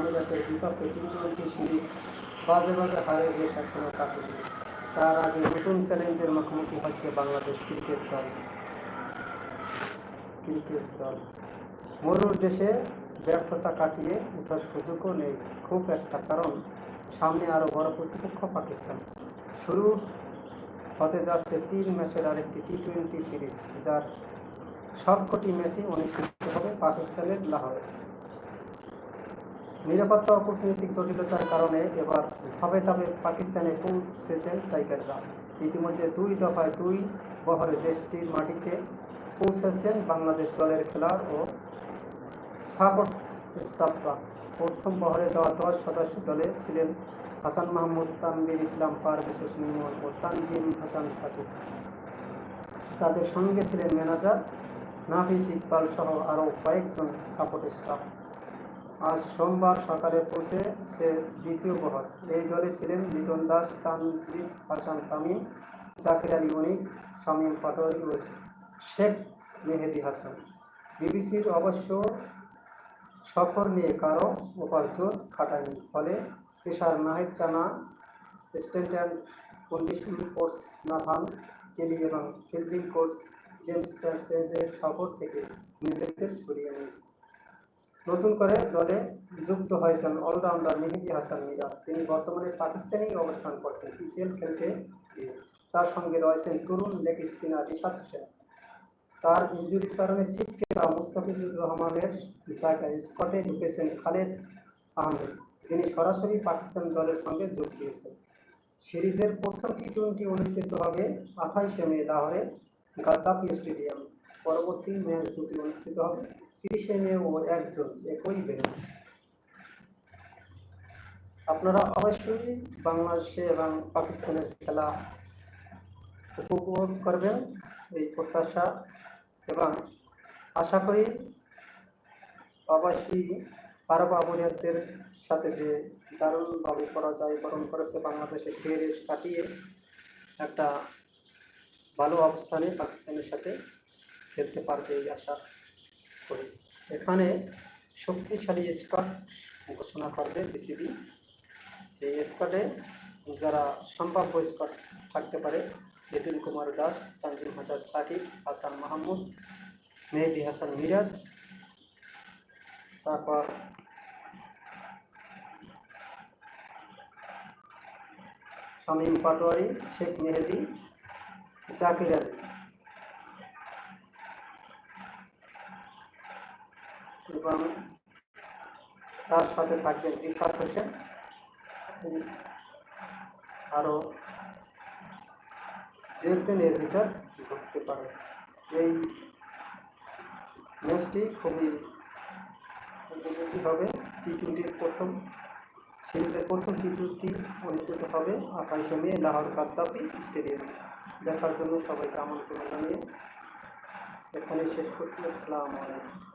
আমিরাতের বিপক্ষে T twenty series বাজে বাজে কাটেনি তার আগে নতুন চ্যালেঞ্জের মুখোমুখি হচ্ছে বাংলাদেশ ক্রিকেট দল। ক্রিকেট দল। মরুর দেশে ব্যর্থতা কাটিয়ে ওঠার সুযোগও নেই। খুব একটা কারণ, সামনে আরও বড় প্রতিপক্ষ পাকিস্তান। শুরু হতে যাচ্ছে তিন ম্যাচের আরেকটি টি টোয়েন্টি সিরিজ, যার সবকটি ম্যাচই অনুষ্ঠিত হবে পাকিস্তানের লাহোরে। নিরাপত্তা ও কূটনৈতিক জটিলতার কারণে এবার ধাপে ধাপে পাকিস্তানে পৌঁছেছেন টাইগাররা। ইতিমধ্যে দুই দফায় দুই বহরে দেশটির মাটিতে পৌঁছেছেন বাংলাদেশ দলের খেলার ও সাপোর্ট স্টাফরা। প্রথম বহরে যাওয়া দশ সদস্য দলে ছিলেন হাসান মাহমুদ তানবির ইসলাম পারভেজ হোসেন ও তানজিম হাসান সাকিব তাদের সঙ্গে ছিলেন ম্যানেজার নাফিস ইকবাল সহ আরও কয়েকজন সাপোর্ট স্টাফ। আজ সোমবার সকালে পৌঁছে সে দ্বিতীয় বহর। এই দলে ছিলেন লিটন দাস তানজিদ হাসান তামিম, জাকির আলী অনিক শামীম পাটোয়ারি ও শেখ মেহেদি হাসান। বিবিসির অবশ্য সফর নিয়ে কারও উপার্জন খাটায়নি। ফলে পেশার Nahid Rana strength and condition coach Nathan Kelly এবং ফিল্ডিং কোচ জেমস প্যান্সেদের সফর থেকে নিজেদের সরিয়ে নিয়েছে নতুন করে দলে যুক্ত হয়েছেন অলরাউন্ডার মেহেদি হাসান মিরাজ। তিনি বর্তমানে পাকিস্তানেই অবস্থান করছেন। পিসিএল খেলতে তার সঙ্গে রয়েছেন তরুণ লেগ স্পিনার রিশাদ হোসেন। তার ইঞ্জুরির কারণে ছিটকে যাওয়া মুস্তাফিজুর রহমানের জায়গায় স্কটে ঢুকেছেন খালেদ আহমেদ, যিনি সরাসরি পাকিস্তান দলের সঙ্গে যোগ দিয়েছেন। সিরিজের প্রথম টি টোয়েন্টি অনুষ্ঠিত হবে আঠাইশে মে লাহোরে গাদ্দাফি স্টেডিয়াম। পরবর্তী ম্যাচ দুটি অনুষ্ঠিত হবে। মে একজন, একই বেরোবে আপনারা অবশ্যই বাংলাদেশে এবং পাকিস্তানের খেলা উপভোগ করবেন এই প্রত্যাশা এবং আশা করি অবশ্যই আরব সাথে যে দারুণভাবে পরাজয় বরণ করেছে বাংলাদেশে ফের কাটিয়ে একটা ভালো অবস্থানে পাকিস্তানের সাথে খেলতে পারবে এই আশা। করি। এখানে শক্তিশালী স্কট ঘোষণা করবে বিসিবি এই স্কটে যারা সম্ভাব্য স্কট থাকতে পারে, নিতিন কুমার দাস, তানজিম হাসান সাকিব, হাসান মাহমুদ, মেহেদি হাসান মিরাজ, তারপর শামীম পাটোয়ারি, শেখ মেহেদি, জাকির আলী। এবং তার সাথে থাকবেন রিফাত হোসেন আরও যেন এর ভিতর পারে। এই ম্যাচটি খুবই হবে। টি টোয়েন্টির প্রথম সিরিজের প্রথম টি টোয়েন্টি অনুষ্ঠিত হবে আঠাইশে মে, লাহোর কাদ্দাফি স্টেডিয়ামে। দেখার জন্য সবাইকে আমন্ত্রণ জানিয়ে এখানে শেষ করছি। আসসালামু আলাইকুম।